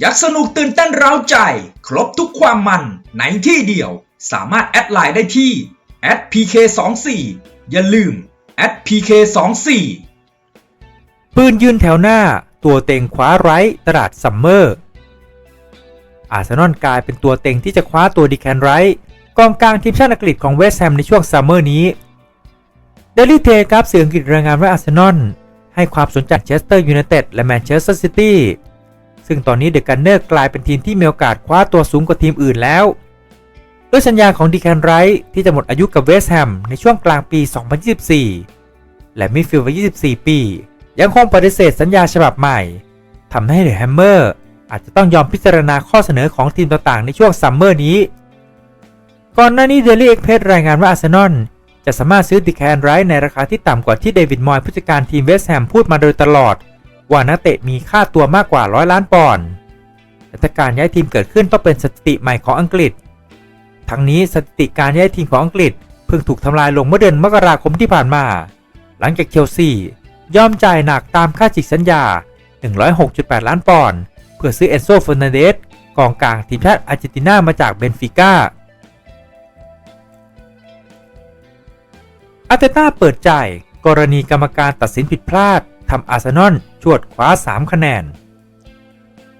อยากสนุกตื่นเต้นเร้าใจ ครบทุกความมันในที่เดียว สามารถแอดไลน์ได้ที่ @pk24 อย่าลืม @pk24 ปืนยืนแถวหน้า ตัวเต็งคว้าไร้ตลาดซัมเมอร์ อาร์เซนอลกลายเป็นตัวเต็งที่จะคว้าตัวดีแคนไรท์กองกลางทีมชาติอังกฤษของเวสต์แฮมในช่วงซัมเมอร์นี้เดลิเทครับสื่ออังกฤษรายงานว่าอาร์เซนอลให้ความสนใจเชสเตอร์ยูไนเต็ดและแมนเชสเตอร์ซิตี้ ซึ่งตอนนี้เดอะกันเนอร์กลายเป็นทีมที่มีโอกาสคว้าตัวสูงกว่าทีมอื่นแล้ว ด้วยสัญญาของดีแคนไรท์ที่จะหมดอายุกับเวสต์แฮมในช่วงกลางปี 2024 และมิดฟิลวัย 24 ปี ยังคงปฏิเสธสัญญาฉบับใหม่ทำให้เดอะแฮมเมอร์อาจจะต้องยอมพิจารณาข้อเสนอของทีมต่างๆในช่วงซัมเมอร์นี้ ก่อนหน้านี้เดลี่เอ็กเพสรายงานว่าอาร์เซนอลจะสามารถซื้อดิแคนไรท์ในราคาที่ต่ำกว่าที่เดวิดมอยผู้จัดการทีมเวสต์แฮมพูดมาโดยตลอด ว่านักเตะมีค่าตัวมากกว่าร้อยล้านปอนด์แต่การย้ายทีมเกิดขึ้นต้องเป็นสถิติใหม่ของอังกฤษ ทั้งนี้สถิติการย้ายทีมของอังกฤษเพิ่งถูกทำลายลงเมื่อเดือนมกราคมที่ผ่านมา หลังจากเชลซียอมจ่ายหนักตามค่าจิกสัญญา 106.8 ล้านปอนด์เพื่อซื้อเอนโซเฟอร์นันเดสกองกลางทีมชาติอาร์เจนตินามาจากเบนฟิก้าอาร์เตต้าเปิดใจกรณีกรรมการตัดสินผิดพลาดทำอาร์เซนอล ชวดคว้า 3 คะแนน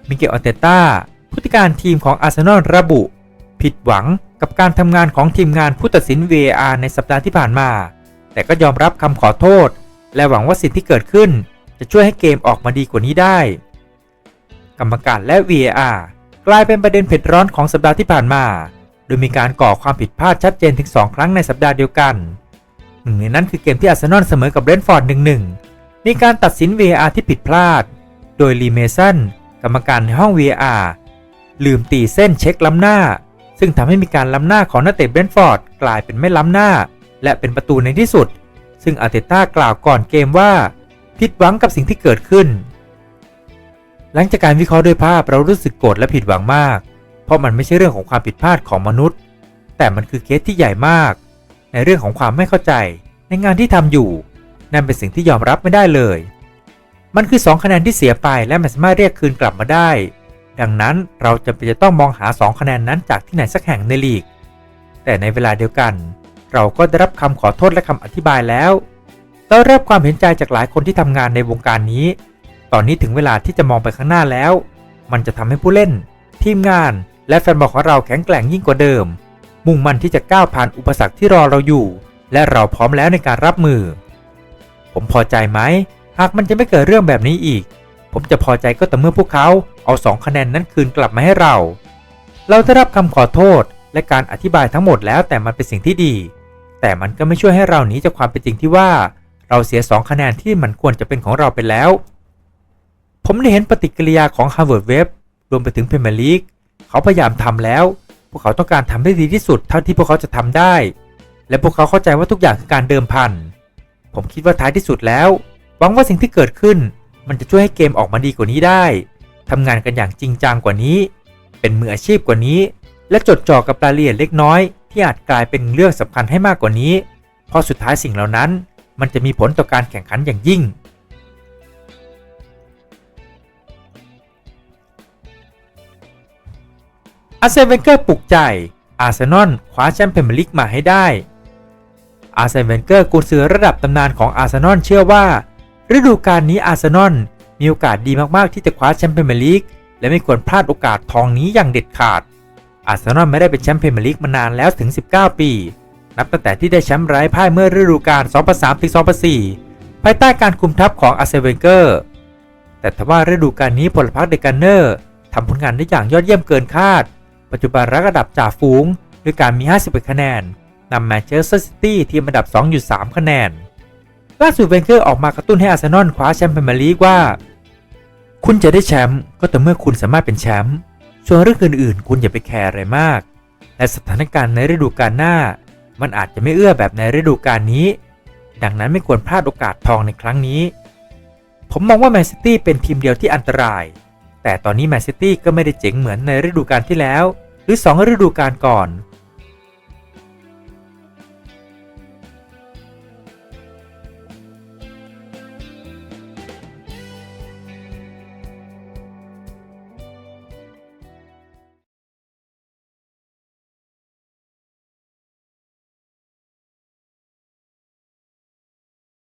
มิเกลอาร์เตต้าผู้จัดการทีมของอาร์เซนอลระบุ ผิดหวังกับการทำงานของทีมงานผู้ตัดสิน VAR ในสัปดาห์ที่ผ่านมา แต่ก็ยอมรับคำขอโทษ และหวังว่าสิ่งที่เกิดขึ้น จะช่วยให้เกมออกมาดีกว่านี้ได้ กรรมการและ VAR กลายเป็นประเด็นเผ็ดร้อนของสัปดาห์ที่ผ่านมา โดยมีการก่อความผิดพลาดชัดเจนถึง 2 ครั้งในสัปดาห์เดียวกันหนึ่งในนั้นคือเกมที่อาร์เซนอลเสมอกับเบรนท์ฟอร์ด1-1 มีการตัดสิน VAR ที่ผิดพลาด โดยลีเมสันกรรมการในห้อง VAR ลืมตีเส้นเช็คล้ำหน้า ซึ่งทำให้มีการล้ำหน้าของนักเตะเบนฟอร์ดกลายเป็นไม่ล้ำหน้า และเป็นประตูในที่สุด ซึ่งอาร์เตต้ากล่าวก่อนเกมว่า ผิดหวังกับสิ่งที่เกิดขึ้น หลังจากการวิเคราะห์ด้วยภาพเรารู้สึกโกรธและผิดหวังมาก เพราะมันไม่ใช่เรื่องของความผิดพลาดของมนุษย์ แต่มันคือเคสที่ใหญ่มาก ในเรื่องของความไม่เข้าใจในงานที่ทำอยู่ นั่นเป็นสิ่งที่ยอมรับไม่ได้เลย มันคือ 2 คะแนนที่เสียไปและไม่สามารถเรียกคืนกลับมาได้ ดังนั้นเราจำเป็นจะต้องมองหา 2 คะแนนนั้นจากที่ไหนสักแห่งในลีก แต่ในเวลาเดียวกัน เราก็ได้รับคำขอโทษและคำอธิบายแล้วเราได้รับความเห็นใจจากหลายคนที่ทำงานในวงการนี้ ตอนนี้ถึงเวลาที่จะมองไปข้างหน้าแล้ว มันจะทำให้ผู้เล่น ทีมงาน และแฟนบอลของเราแข็งแกร่งยิ่งกว่าเดิม มุ่งมั่นที่จะก้าวผ่านอุปสรรคที่รอเราอยู่ และเราพร้อมแล้วในการรับมือ ผมพอใจไหม หากมันจะไม่เกิดเรื่องแบบนี้อีก ผมจะพอใจก็แต่เมื่อพวกเขาเอาสองคะแนนนั้นคืนกลับมาให้เรา เราได้รับคำขอโทษและการอธิบายทั้งหมดแล้วแต่มันเป็นสิ่งที่ดี แต่มันก็ไม่ช่วยให้เราหนีจากความเป็นจริงที่ว่า เราเสียสองคะแนนที่มันควรจะเป็นของเราไปแล้ว ผมได้เห็นปฏิกิริยาของ Harvard Web รวมไปถึง Premier League เขาพยายามทำแล้ว พวกเขาต้องการทำได้ดีที่สุดเท่าที่พวกเขาจะทำได้ และพวกเขาเข้าใจว่าทุกอย่างคือการเดิมพัน ผมคิดว่าท้ายที่สุดแล้ว หวังว่าสิ่งที่เกิดขึ้น มันจะช่วยให้เกมออกมาดีกว่านี้ได้ทำงานกันอย่างจริงจังกว่านี้ เป็นมืออาชีพกว่านี้ และจดจ่อกับรายละเอียดเล็กน้อย ที่อาจกลายเป็นเรื่องสำคัญให้มากกว่านี้ เพราะสุดท้ายสิ่งเหล่านั้น มันจะมีผลต่อการแข่งขันอย่างยิ่ง อาร์เซนเวนเกอร์ปลุกใจ อาร์เซนอลคว้าแชมป์พรีเมียร์ลีกมาให้ได้ อาร์เซนเวนเกอร์กุนซือระดับตำนานของอาร์เซนอลเชื่อว่า ฤดูกาลนี้อาร์เซนอลมีโอกาสดีมากๆที่จะคว้าแชมป์พรีเมียร์ลีกและไม่ควรพลาดโอกาสทองนี้อย่างเด็ดขาด อาร์เซนอลไม่ได้เป็นแชมป์พรีเมียร์ลีกมานานแล้วถึง 19 ปี นับตั้งแต่ที่ได้แชมป์ไร้พ่ายเมื่อฤดูกาล 2003-2004 ภายใต้การคุมทัพของอาร์เซนเวนเกอร์ แต่ทว่าฤดูกาลนี้พลพรรคเดกันเนอร์ทำผลงานได้อย่างยอดเยี่ยมเกินคาด ปัจจุบันรักระดับจ่าฝูงด้วยการมี 51 คะแนน นำแมนเชสเตอร์ซิตี้ทีมอันดับ 2 อยู่ 3 คะแนน ล่าสุดเวนเกอร์ออกมากระตุ้นให้อาร์เซนอลคว้าแชมป์พรีเมียร์ลีกว่า คุณจะได้แชมป์ก็แต่เมื่อคุณสามารถเป็นแชมป์ส่วนเรื่องอื่นๆ คุณอย่าไปแคร์อะไรมาก และสถานการณ์ในฤดูกาลหน้า มันอาจจะไม่เอื้อแบบในฤดูกาลนี้ ดังนั้นไม่ควรพลาดโอกาสทองในครั้งนี้ ผมมองว่าแมนซิตี้เป็นทีมเดียวที่อันตราย แต่ตอนนี้แมนซิตี้ก็ไม่ได้เจ๋งเหมือนในฤดูกาลที่แล้ว หรือ 2 ฤดูกาลก่อน